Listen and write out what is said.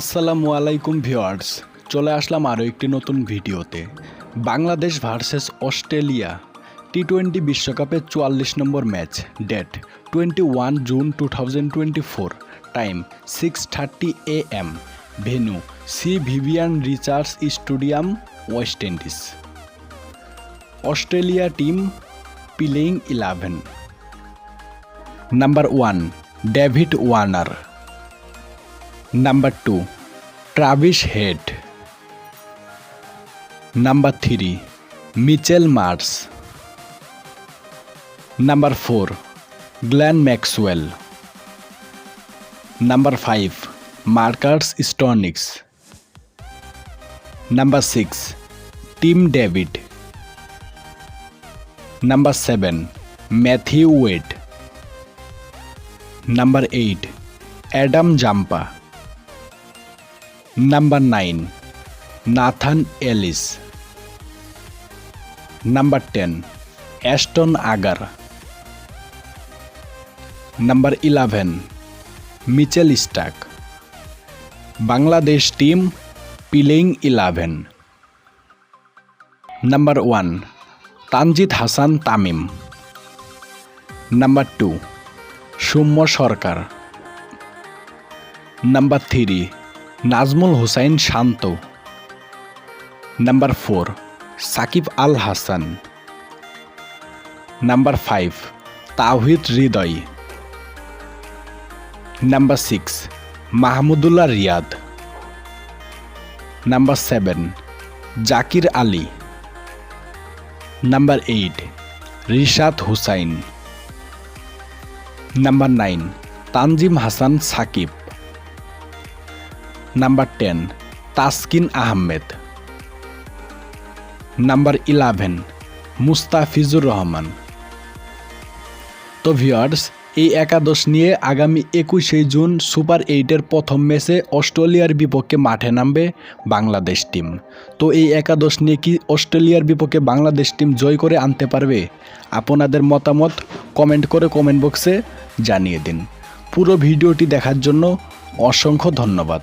আসসালামু আলাইকুম ভিউয়ার্স, চলে আসলাম আরও একটি নতুন ভিডিওতে। Bangladesh versus Australia T twenty বিশ্বকাপের চুয়াল্লিশ নম্বর match, date twenty one June two thousand twenty four, time six thirty A M venue C Vivian Richards stadium, West Indies. Australia team playing eleven. Number one, David Warner. Number 2 Travis Head. Number 3 Mitchell Mars Number 4 Glenn Maxwell. Number 5 Marcus Stonix. Number 6 Tim David. Number 7 Matthew Wade. Number 8 Adam Jampa Number 9 Nathan Ellis Number 10 Ashton Agar Number 11 Mitchell Stark Bangladesh team playing 11 Number 1 Tanjit Hassan Tamim Number 2 Shummo Sorkar Number 3 Najmul Hossain Shanto. Number four, Shakib Al Hasan. Number five, Towhid Hridoy. Number six, Mahmudullah Riyad. Number seven, Jaker Ali. Number eight, Rishad Hossain. Number nine, Tanzim Hasan Sakib. Number ten Taskin Ahmed number eleven Mustafizur Rahman তো viewers এই একাদশ নিয়ে আগামী একুশে June super এইটের প্রথম ম্যাচে অস্ট্রেলিয়ার বিপক্ষে মাঠে নামবে বাংলাদেশ টিম তো এই একাদশ নিয়ে কি অস্ট্রেলিয়ার বিপক্ষে বাংলাদেশ টিম জয় করে আনতে পারবে? আপনাদের মতামত কমেন্ট করে কমেন্ট বক্সে জানিয়ে দিন। পুরো ভিডিওটি দেখার জন্য অসংখ্য ধন্যবাদ।